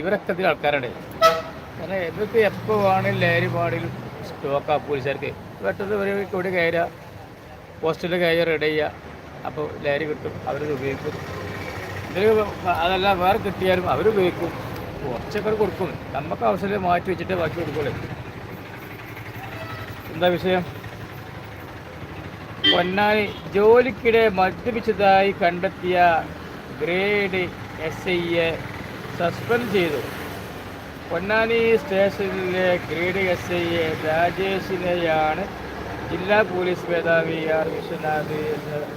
ഇവരൊക്കെ ഇതിൽ ആൾക്കാരാണ്. കാരണം ഇവർക്ക് എപ്പോൾ വേണമെങ്കിലും ലഹരി പാടിലും സ്റ്റോക്കാ പോലീസുകാർക്ക്. പെട്ടെന്ന് ഒരു കൂടി കയറുക പോസ്റ്റിൽ കയറി റെഡി ചെയ്യുക. അപ്പോൾ ലഹരി കിട്ടും അവരത് ഉപയോഗിക്കും. ഇതിൽ അതല്ല വേറെ കിട്ടിയാലും അവർ ഉപയോഗിക്കും. കുറച്ചൊക്കെ കൊടുക്കും. നമുക്ക് അവസരം മാറ്റി വെച്ചിട്ട് ബാക്കി കൊടുക്കുള്ളൂ. എന്താ വിഷയം? പൊന്നാനി ജോലിക്കിടെ മദ്യപിച്ചതായി കണ്ടെത്തിയ ഗ്രേഡ് എസ് ഐയെ സസ്പെൻഡ് ചെയ്തു. പൊന്നാനി സ്റ്റേഷനിലെ ഗ്രേഡ് എസ് ഐ എ രാജേഷിനെയാണ് ജില്ലാ പോലീസ് മേധാവി ആർ വിശ്വനാഥ്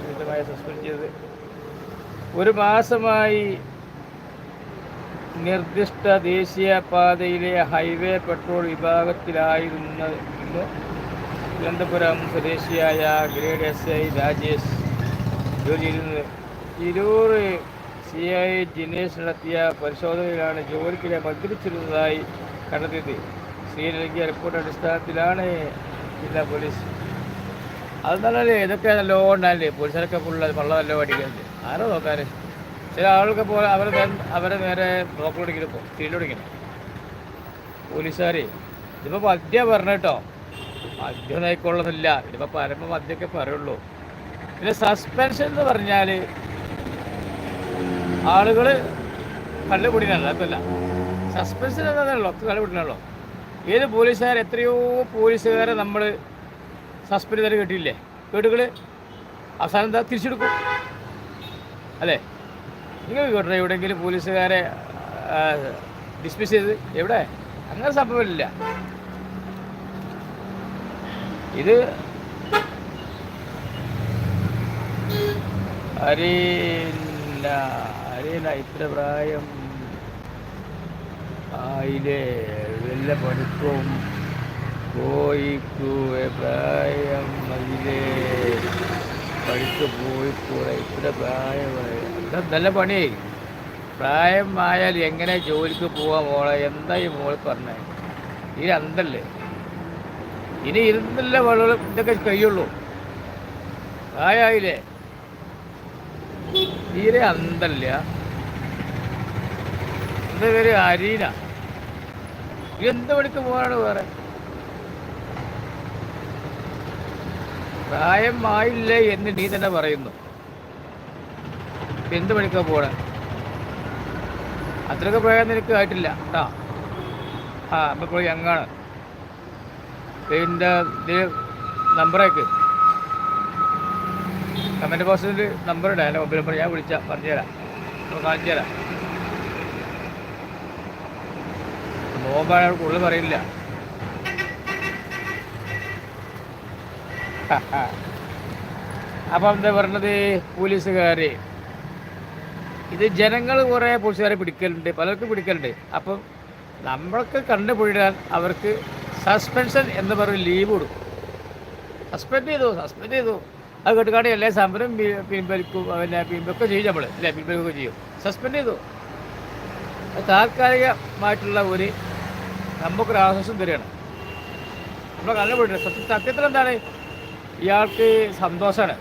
വിധമായി സസ്പെൻഡ് ചെയ്തത്. ഒരു മാസമായി നിർദ്ദിഷ്ട ദേശീയപാതയിലെ ഹൈവേ പെട്രോൾ വിഭാഗത്തിലായിരുന്നു തിരുവനന്തപുരം സ്വദേശിയായ ഗ്രേഡ് എസ് ഐ രാജേഷ് ജോലി ഇരൂറ് സി ഐ ജിനേഷ് നടത്തിയ പരിശോധനയിലാണ് ജോലിക്കിടെ മദ്യപിച്ചിരുന്നതായി കണ്ടെത്തിയത്. സി നൽകിയ റിപ്പോർട്ട് അടിസ്ഥാനത്തിലാണ് ജില്ലാ പോലീസ്. അത് നല്ലല്ലേ ഇതൊക്കെ നല്ലോണ്ടല്ലേ പോലീസുകാരൊക്കെ ഫുള്ള് വെള്ളം നല്ല പഠിക്കുന്നത് ആരോ നോക്കാൻ ചില ആളുകൾക്ക് പോലെ അവരെ അവരെ നേരെ നോക്കലോടിക്കണം ഇപ്പോൾ കീഴിലോടിക്കണം പോലീസുകാരെ ഇതിപ്പോൾ മദ്യം പറഞ്ഞു കേട്ടോ. മദ്യം നയിക്കൊള്ളുന്നില്ല ഇതിപ്പോൾ പരമ്പ മദ്യമൊക്കെ പറയുള്ളൂ. പിന്നെ സസ്പെൻഷൻ എന്ന് പറഞ്ഞാൽ ആളുകൾ കള്ളുപിടിനല്ല അതല്ല. സസ്പെൻഷൻ എന്നതല്ലോ ഒക്കെ കള്ളുപിടിനാണല്ലോ ഏത് പോലീസുകാർ എത്രയോ പോലീസുകാരെ നമ്മൾ സസ്പെൻഡ് തന്നെ കേട്ടില്ലേ കേട്ടുകൾ അവസാനം എന്താ? തിരിച്ചെടുക്കും. അല്ലേ? നിങ്ങൾ കേട്ടോ എവിടെയെങ്കിലും പോലീസുകാരെ ഡിസ്മിസ് ചെയ്ത്? എവിടെ? അങ്ങനെ സംഭവമില്ല. ഇത് അരീന അരീന ഇത്ര പ്രായം അതിലെ വല്ല പഠിപ്പും പോയിക്കൂ പ്രായം അതിലെ പഠിച്ച് പോയിക്കൂടെ ഇത്ര പ്രായമായി നല്ല പണിയായി പ്രായമായാൽ എങ്ങനെ ജോലിക്ക് പോവാൻ മോളെ? എന്താ ഈ മോൾ പറഞ്ഞേ? ഈ അന്തല്ലേ. ഇനി ഇരുന്നല്ല വെള്ളം ഇതൊക്കെ കഴിയുള്ളൂ. പ്രായമായില്ലേ. തീരെ അന്തല്ല. എന്താ പേര് അരീന. എന്ത് പണിക്ക് പോവാണ് വേറെ? പ്രായം ആയില്ലേ എന്ന് നീ തന്നെ പറയുന്നു. എന്ത് പണിക്കാ പോണേ? അത്രയൊക്കെ പ്രായം നിനക്ക് ആയിട്ടില്ല. കേട്ടാ ആ ഇപ്പോൾ യങ്ങാണ് പിന്നെ ഇത് നമ്പറേക്ക്. കമന്റ് ബോക്സിൽ നമ്പർ ഇടാം. എന്റെ മൊബൈൽ നമ്പർ. ഞാൻ വിളിച്ചാൽ പറഞ്ഞുതരാം. കാണിച്ചു തരാം നോമ്പാണ് കൂടുതൽ പറയില്ല. അപ്പം എന്താ പറഞ്ഞത്? പോലീസുകാർ ഇത് ജനങ്ങൾ കുറേ പോലീസുകാരെ പിടിക്കലുണ്ട് പലർക്കും പിടിക്കലുണ്ട്. അപ്പം നമ്മളൊക്കെ കണ്ടുപിടിക്കാൻ അവർക്ക് സസ്പെൻഷൻ എന്ന് പറഞ്ഞ് ലീവ് കൊടുക്കും. സസ്പെൻഡ് ചെയ്തു സസ്പെൻഡ് ചെയ്തു. അത് കേട്ടുകാണ്ട് എല്ലാ സമരം പിൻവലിക്കും പിന്നെ പിൻവലിക്കുക ചെയ്യും നമ്മൾ അല്ലേ? പിൻവലിക്കുകയൊക്കെ ചെയ്യും. സസ്പെൻഡ് ചെയ്തു. താൽക്കാലികമായിട്ടുള്ള ഒരു നമുക്കൊരു ആശ്വാസം തരികയാണ് നമ്മളെ കണ്ടുപിടിക്കുക സത്യ സത്യത്തിൽ എന്താണ്? ഇയാൾക്ക് സന്തോഷമാണ്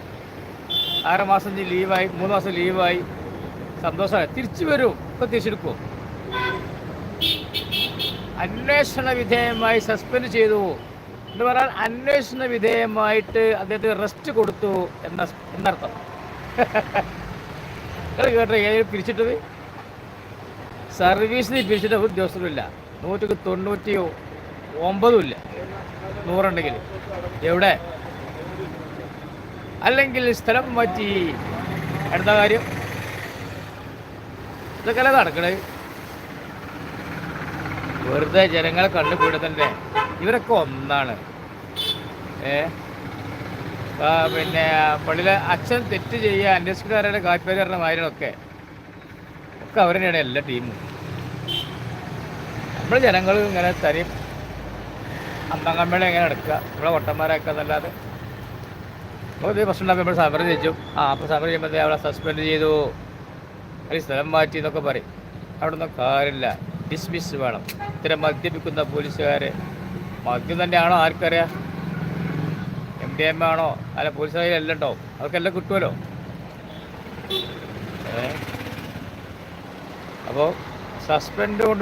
ആറ് മാസം ലീവായി മൂന്ന് മാസം ലീവായി. സന്തോഷമാണ് തിരിച്ചു വരും. ഇപ്പം തിരിച്ചെടുക്കും അന്വേഷണ വിധേയമായി സസ്പെൻഡ് ചെയ്തു. എന്ന് പറഞ്ഞാൽ അന്വേഷണ വിധേയമായിട്ട് അദ്ദേഹത്തിന് റെസ്റ്റ് കൊടുത്തു എന്ന എന്നർത്ഥം. കേട്ടോ ഏത് പിരിച്ചിട്ടത്? സർവീസിന് പിരിച്ചിട്ട് ഒരു ദിവസമില്ല നൂറ്റിക്ക് തൊണ്ണൂറ്റി ഒമ്പതുമില്ല നൂറുണ്ടെങ്കിൽ എവിടെ? അല്ലെങ്കിൽ സ്ഥലം മാറ്റി. അടുത്ത കാര്യം. ഇതൊക്കെ അല്ലേ നടക്കണേ വെറുതെ ജനങ്ങളെ കണ്ടുപിടുത്തണ്ടേ ഇവരൊക്കെ ഒന്നാണ്. ഏ? പിന്നെ പള്ളിയിലെ അച്ഛൻ തെറ്റ് ചെയ്യുക അന്വേഷണക്കാരുടെ കാൽപ്പേര് പറഞ്ഞ ഒക്കെ അവരുടെ എല്ലാ ടീമും. നമ്മൾ ജനങ്ങൾ ഇങ്ങനെ തരി അന്തങ്കമ്മേളെ എങ്ങനെ എടുക്കുക. നമ്മളെ വട്ടന്മാരാക്കുക എന്നല്ലാതെ. ഇതേ പ്രശ്നം ഉണ്ടാക്കി നമ്മൾ സമരം ചെയ്യും ആ അപ്പോൾ സമരം ചെയ്യുമ്പോൾ അവിടെ സസ്പെൻഡ് ചെയ്തു. അല്ലെങ്കിൽ സ്ഥലം മാറ്റി എന്നൊക്കെ പറയും. അവിടെ ഒന്നും കാര്യമില്ല. ഡിസ്മിസ് വേണം. ഇത്തരം മദ്യപിക്കുന്ന പോലീസുകാരെ. മദ്യം തന്നെയാണോ ആർക്കറിയാം? എം ഡി എം ആണോ? അല്ല പോലീസുകാരെ എല്ലാം ഉണ്ടാവും അവർക്കെല്ലാം കിട്ടുമല്ലോ. അപ്പോൾ സസ്പെൻഡ് കൊണ്ട്